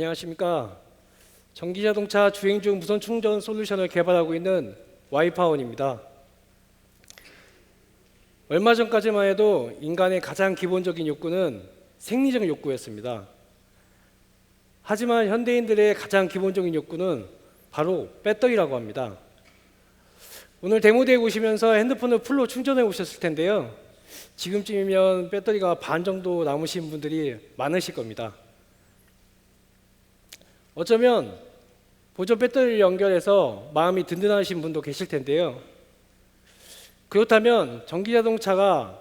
안녕하십니까. 전기자동차 주행 중 무선 충전 솔루션을 개발하고 있는 와이파원입니다. 얼마 전까지만 해도 인간의 가장 기본적인 욕구는 생리적 욕구였습니다. 하지만 현대인들의 가장 기본적인 욕구는 바로 배터리라고 합니다. 오늘 데모대에 오시면서 핸드폰을 풀로 충전해 오셨을 텐데요. 지금쯤이면 배터리가 반 정도 남으신 분들이 많으실 겁니다. 어쩌면 보조 배터리를 연결해서 마음이 든든하신 분도 계실 텐데요. 그렇다면 전기 자동차가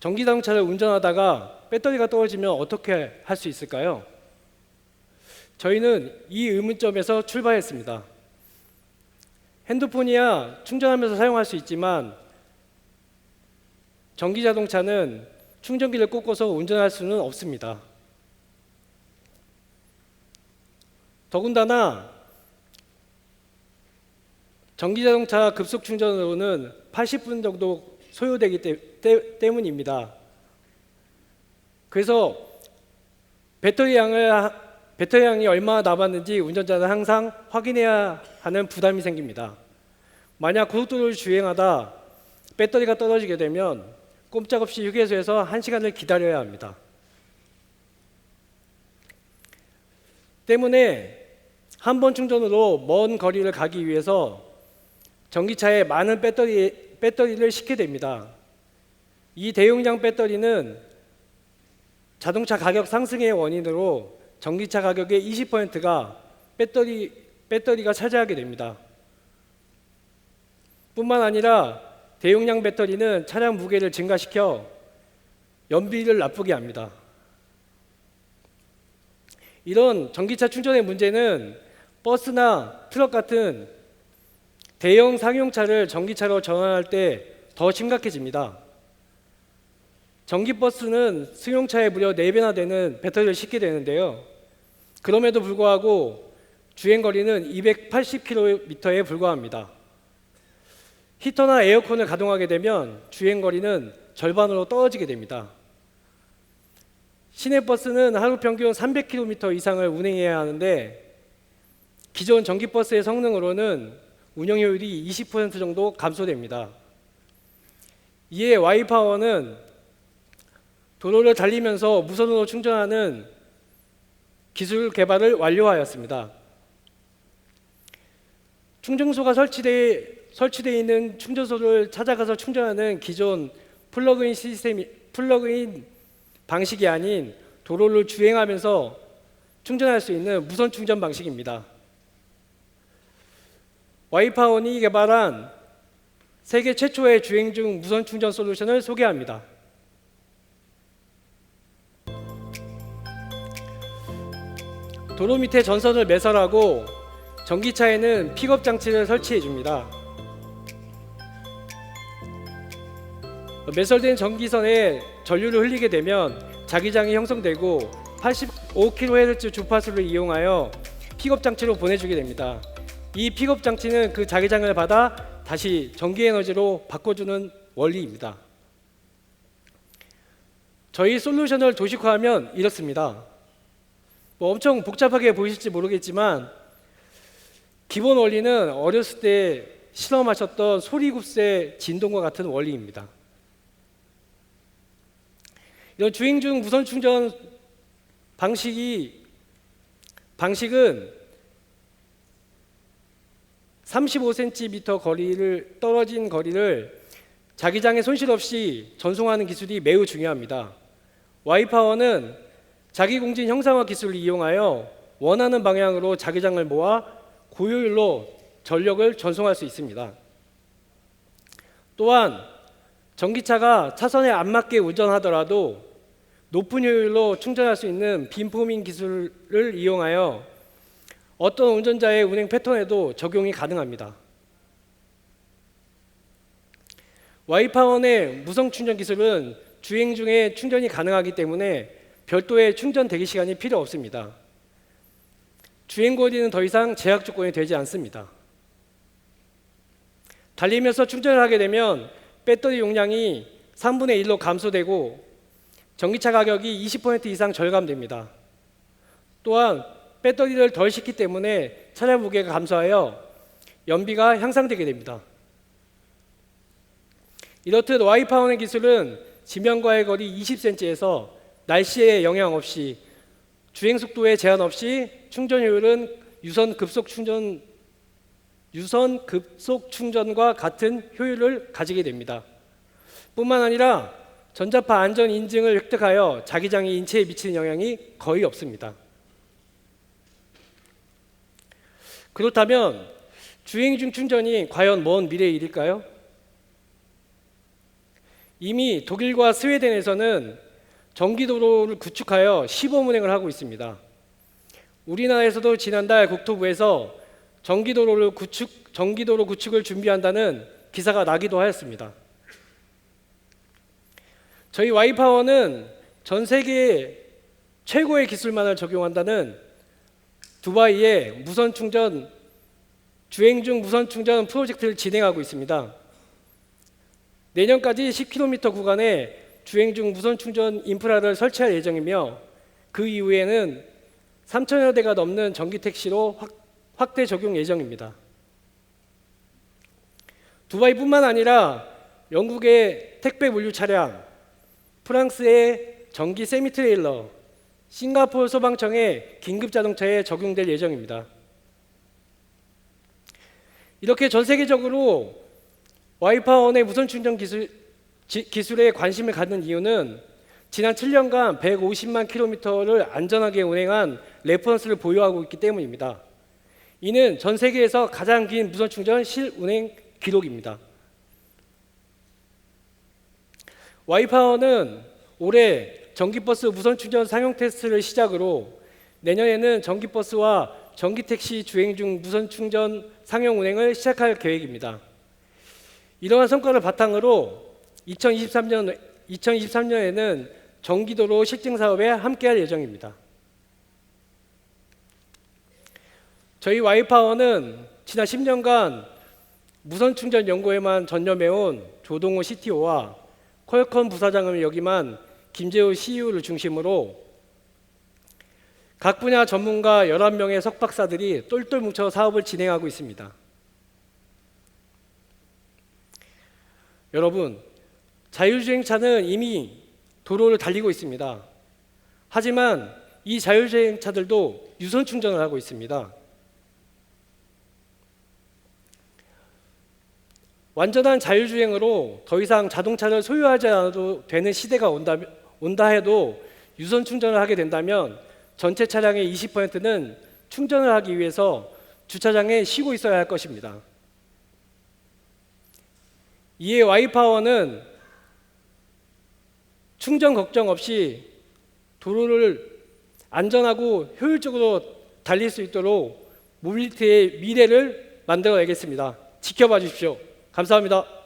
전기 자동차를 운전하다가 배터리가 떨어지면 어떻게 할 수 있을까요? 저희는 이 의문점에서 출발했습니다. 핸드폰이야 충전하면서 사용할 수 있지만 전기 자동차는 충전기를 꽂고서 운전할 수는 없습니다. 더군다나 전기 자동차 급속 충전으로는 80분 정도 소요되기 때, 때, 때문입니다. 그래서 배터리 양을 하- 배터리 양이 얼마나 남았는지 운전자는 항상 확인해야 하는 부담이 생깁니다. 만약 고속도로를 주행하다 배터리가 떨어지게 되면 꼼짝없이 휴게소에서 1시간을 기다려야 합니다. 때문에 한 번 충전으로 먼 거리를 가기 위해서 전기차에 많은 배터리, 배터리를 싣게 됩니다. 이 대용량 배터리는 자동차 가격 상승의 원인으로 전기차 가격의 20%가 배터리, 배터리가 차지하게 됩니다. 뿐만 아니라 대용량 배터리는 차량 무게를 증가시켜 연비를 나쁘게 합니다. 이런 전기차 충전의 문제는 버스나 트럭 같은 대형 상용차를 전기차로 전환할 때 더 심각해집니다. 전기버스는 승용차에 무려 4배나 되는 배터리를 싣게 되는데요. 그럼에도 불구하고 주행거리는 280km에 불과합니다. 히터나 에어컨을 가동하게 되면 주행거리는 절반으로 떨어지게 됩니다. 시내버스는 하루 평균 300km 이상을 운행해야 하는데 기존 전기버스의 성능으로는 운영 효율이 20% 정도 감소됩니다. 이에 Y파워는 도로를 달리면서 무선으로 충전하는 기술 개발을 완료하였습니다. 충전소가 설치되어 설치되어 있는 충전소를 찾아가서 충전하는 기존 플러그인 시스템 플러그인 방식이 아닌 도로를 주행하면서 충전할 수 있는 무선 충전 방식입니다. 와이파원이 개발한 세계 최초의 주행 중 무선 충전 솔루션을 소개합니다. 도로 밑에 전선을 매설하고 전기차에는 픽업 장치를 설치해 줍니다. 매설된 전기선에 전류를 흘리게 되면 자기장이 형성되고 85kHz 주파수를 이용하여 픽업 장치로 보내주게 됩니다. 이 픽업 장치는 그 자기장을 받아 다시 전기 에너지로 바꿔주는 원리입니다. 저희 솔루션을 도식화하면 이렇습니다. 뭐 엄청 복잡하게 보이실지 모르겠지만 기본 원리는 어렸을 때 실험하셨던 소리굽새 진동과 같은 원리입니다. 이런 주행 중 무선 충전 방식이 방식은 35cm 거리를 떨어진 거리를 자기장에 손실 없이 전송하는 기술이 매우 중요합니다. 와이파워는 자기 공진 형상화 기술을 이용하여 원하는 방향으로 자기장을 모아 고효율로 전력을 전송할 수 있습니다. 또한 전기차가 차선에 안 맞게 운전하더라도 높은 효율로 충전할 수 있는 빔포밍 기술을 이용하여 어떤 운전자의 운행 패턴에도 적용이 가능합니다. 와이파원의 무선 충전 기술은 주행 중에 충전이 가능하기 때문에 별도의 충전 대기 시간이 필요 없습니다. 주행 거리는 더 이상 제약 조건이 되지 않습니다. 달리면서 충전을 하게 되면 배터리 용량이 3분의 1로 감소되고 전기차 가격이 20% 이상 절감됩니다. 또한 배터리를 덜 싣기 때문에 차량 무게가 감소하여 연비가 향상되게 됩니다. 이렇듯 와이파워의 기술은 지면과의 거리 20cm에서 날씨에 영향 없이 주행 속도에 제한 없이 충전 효율은 유선 급속 충전 유선 급속 충전과 같은 효율을 가지게 됩니다. 뿐만 아니라 전자파 안전 인증을 획득하여 자기장이 인체에 미치는 영향이 거의 없습니다. 그렇다면 주행 중 충전이 과연 먼 미래의 일일까요? 이미 독일과 스웨덴에서는 전기도로를 구축하여 시범 운행을 하고 있습니다. 우리나라에서도 지난달 국토부에서 전기도로를 구축, 전기도로 구축을 준비한다는 기사가 나기도 하였습니다. 저희 와이파워는 전 세계 최고의 기술만을 적용한다는 두바이의 무선 충전 주행 중 무선 충전 프로젝트를 진행하고 있습니다. 내년까지 10km 구간에 주행 중 무선 충전 인프라를 설치할 예정이며 그 이후에는 3천여 대가 넘는 전기 택시로 확, 확대 적용 예정입니다. 두바이뿐만 아니라 영국의 택배 물류 차량, 프랑스의 전기 세미 트레일러, 싱가포르 소방청의 긴급 자동차에 적용될 예정입니다. 이렇게 전 세계적으로 와이파원의 무선 충전 기술, 지- 기술에 관심을 갖는 이유는 지난 7년간 150만 킬로미터를 안전하게 운행한 레퍼런스를 보유하고 있기 때문입니다. 이는 전 세계에서 가장 긴 무선 충전 실운행 기록입니다. 와이파워는 올해 전기버스 무선 충전 상용 테스트를 시작으로 내년에는 전기버스와 전기택시 주행 중 무선 충전 상용 운행을 시작할 계획입니다. 이러한 성과를 바탕으로 2023년 2023년에는 전기도로 실증 사업에 함께할 예정입니다. 저희 와이파워는 지난 10년간 무선 충전 연구에만 전념해온 조동호 CTO와 퀄컴 부사장을 역임한 김재우 CEO를 중심으로 각 분야 전문가 11명의 석박사들이 똘똘 뭉쳐 사업을 진행하고 있습니다. 여러분, 자율주행차는 이미 도로를 달리고 있습니다. 하지만 이 자율주행차들도 유선 충전을 하고 있습니다. 완전한 자율주행으로 더 이상 자동차를 소유하지 않아도 되는 시대가 온다, 온다 해도 유선 충전을 하게 된다면 전체 차량의 20%는 충전을 하기 위해서 주차장에 쉬고 있어야 할 것입니다. 이에 와이파워는 충전 걱정 없이 도로를 안전하고 효율적으로 달릴 수 있도록 모빌리티의 미래를 만들어내겠습니다. 지켜봐 주십시오. 감사합니다.